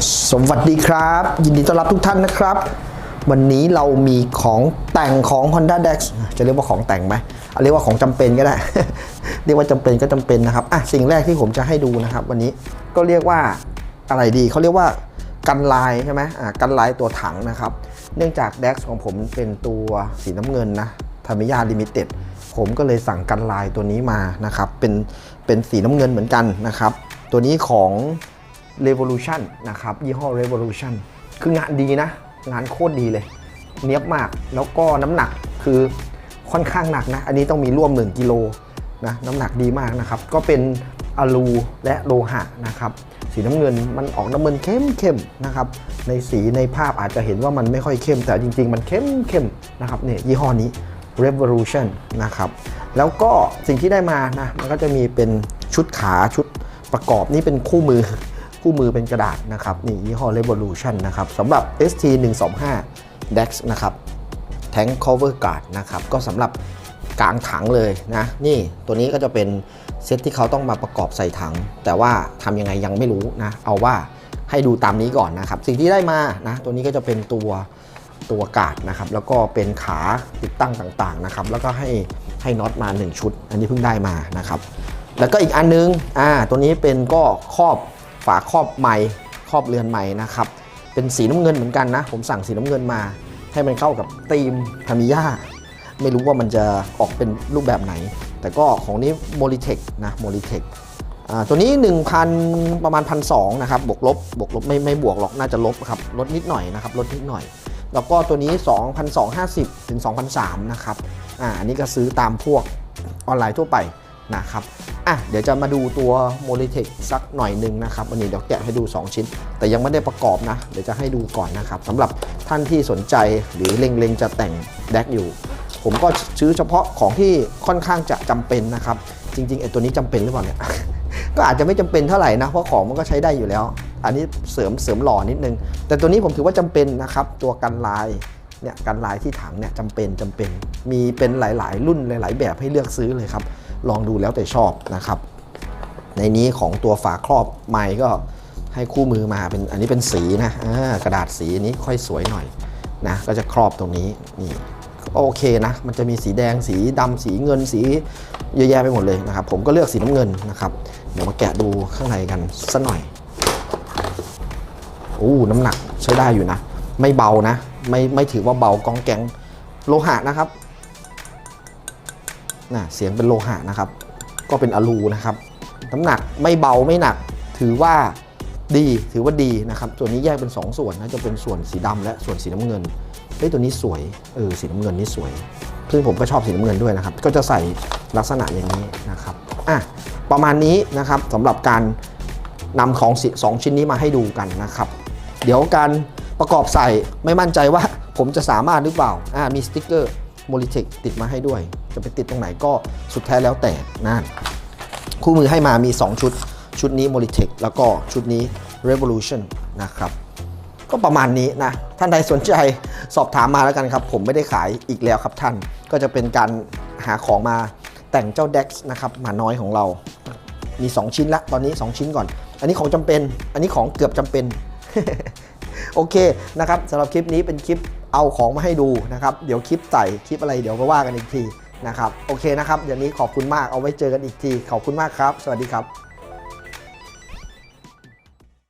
สวัสดีครับ ยินดีต้อนรับทุกท่านนะครับ วันนี้เรามีของแต่งของ Honda Dex จะเรียกว่าของแต่งไหมเเรียกว่าของจำเป็นก็ได้ เรียกว่าจำเป็นก็จำเป็นนะครับอะสิ่งแรกที่ผมจะให้ดูนะครับ วันนี้ก็เรียกว่าอะไรดีเขาเรียกว่ากันลายใช่ไหมอะกันลายตัวถังนะครับ เนื่องจาก Dex ของผมเป็นตัวสีน้ำเงินนะทามิยาลิมิเต็ดผมก็เลยสั่งกันลายตัวนี้มานะครับเป็นเป็นสีน้ำเงินเหมือนกันนะครับ ตัวนี้ของ Revolution นะครับยี่ห้อ Revolution คืองานดีนะ งานโคตรดีเลย เนี้ยบมากแล้วก็น้ำหนักคือค่อนข้างหนักนะ อันนี้ต้องมีร่วม 1กิโลนะน้ำหนักดีมากนะครับ ก็เป็นอะลูและโลหะนะครับสีน้ำเงินมันออกน้ำเงินเข้มเข้มนะครับในสีในภาพอาจจะเห็นว่ามันไม่ค่อยเข้ม แต่จริง ๆ มันเข้มเข้มนะครับเนี่ยยี่ห้อนี้ Revolution นะครับแล้วก็สิ่งที่ได้มานะมันก็จะมีเป็นชุดขาชุดประกอบนี่เป็นคู่มือ คู่มือเป็นกระดาษนะครับนี่ยี่ห้อ Revolution นะครับสำหรับ ST 1 2 5 DEX นะครับ Tank Cover Guard นะครับก็สำหรับกลางถังเลยนะนี่ตัวนี้ก็จะเป็นเซตที่เขาต้องมาประกอบใส่ถัง แต่ว่าทำยังไงยังไม่รู้นะเอาว่าให้ดูตามนี้ก่อนนะครับ สิ่งที่ได้มานะตัวนี้ก็จะเป็นตัวตัวกาดนะครับ แล้วก็เป็นขาติดตั้งต่างๆนะครับ แล้วก็ให้ให้น็อตมา 1 ชุด อันนี้เพิ่งได้มานะครับ แล้วก็อีกอันนึงอ่าตัวนี้เป็นก็ครอบ ฝาครอบไม้ครอบเรือนไม้นะครับ เป็นสีน้ำเงินเหมือนกันนะ ผมสั่งสีน้ำเงินมา ให้มันเข้ากับธีมทามิยาไม่รู้ว่ามันจะออกเป็นรูปแบบไหน แต่ก็ของนี้โมลิเทคนะโมลิเทคตัวนี้ 1,000 ประมาณ 1,200นะครับ บวกลบ บวกลบไม่ไม่บวกหรอก น่าจะลบครับ ลดนิดหน่อยนะครับ ลดนิดหน่อย แล้วก็ตัวนี้ 2,250 ถึง2,300นะครับ อ่า อันนี้ก็ซื้อตามพวกออนไลน์ทั่วไปนะครับ อะเดี๋ยวจะมาดูตัว m o l i t e c h สักหน่อยหนึ่งนะครับวันนี้เดี๋ยวแกะให้ดู 2 ชิ้น แต่ยังไม่ได้ประกอบนะ เดี๋ยวจะให้ดูก่อนนะครับสำหรับท่านที่สนใจหรือเล็งๆจะแต่งแดกอยู่ ผมก็ซื้อเฉพาะของที่ค่อนข้างจะจำเป็นนะครับ จริงๆไอ้ตัวนี้จำเป็นหรือเปล่าเนี่ยก็อาจจะไม่จำเป็นเท่าไหร่นะเพราะของมันก็ใช้ได้อยู่แล้ว อันนี้เสริมเสริมหล่อนิดนึง แต่ตัวนี้ผมถือว่าจำเป็นนะครับตัวกันลายเนี่ยกันลายที่ถังเนี่ยจำเป็นจำเป็น มีเป็นหลาย ๆ รุ่นหลาย ๆ แบบให้เลือกซื้อเลยครับ ลองดูแล้วแต่ชอบนะครับ ในนี้ของตัวฝาครอบไม้ก็ให้คู่มือมาเป็นอันนี้เป็นสีนะกระดาษสีนี้ค่อยสวยหน่อยนะก็จะครอบตรงนี้นี่โอเคนะมันจะมีสีแดงสีดำสีเงินสีเยอะแยะไปหมดเลยนะครับ ผมก็เลือกสีน้ำเงินนะครับ เดี๋ยวมาแกะดูข้างในกันสักหน่อยโอ้น้ำหนักใช้ได้อยู่นะ ไม่เบานะ ไม่ไม่ถือว่าเบากองแกงโลหะนะครับ นะเสียงเป็นโลหะนะครับ ก็เป็นอะลูนะครับ น้ำหนักไม่เบาไม่หนัก ถือว่าดีถือว่าดีนะครับ ตัวนี้แยกเป็น 2 ส่วนนะจะเป็นส่วนสีดำและส่วนสีน้ำเงินเฮ้ยตัวนี้สวยเออสีน้ำเงินนี่สวย ซึ่งผมก็ชอบสีน้ำเงินด้วยนะครับ ก็จะใส่ลักษณะอย่างนี้นะครับอะประมาณนี้นะครับสำหรับการนำของสิสองชิ้นนี้มาให้ดูกันนะครับ เดี๋ยวการประกอบใส่ไม่มั่นใจว่าผมจะสามารถหรือเปล่าอ่ามีสติ๊กเกอร์โมลิเทคติดมาให้ด้วย จะไปติดตรงไหนก็สุดแท้แล้วแต่นั่นคู่มือให้มามี 2 ชุด ชุดนี้ m o l i t e c h แล้วก็ชุดนี้ Revolution นะครับก็ประมาณนี้นะ ท่านใดสนใจสอบถามมาแล้วกันครับ ผมไม่ได้ขายอีกแล้วครับท่านก็จะเป็นการหาของมาแต่งเจ้า Dex นะครับหมาน้อยของเรา มี 2 ชิ้นละตอนนี้ 2 ชิ้นก่อน อันนี้ของจำเป็น อันนี้ของเกือบจำเป็น โอเคนะครับสำหรับคลิปนี้เป็นคลิปเอาของมาให้ดูนะครับ เดี๋ยวคลิปใส่คลิปอะไรเดี๋ยวก็ว่ากันอีกที นะครับโอเคนะครับเดี๋ยวนี้ขอบคุณมากเอาไว้เจอกันอีกทีขอบคุณมากครับ สวัสดีครับ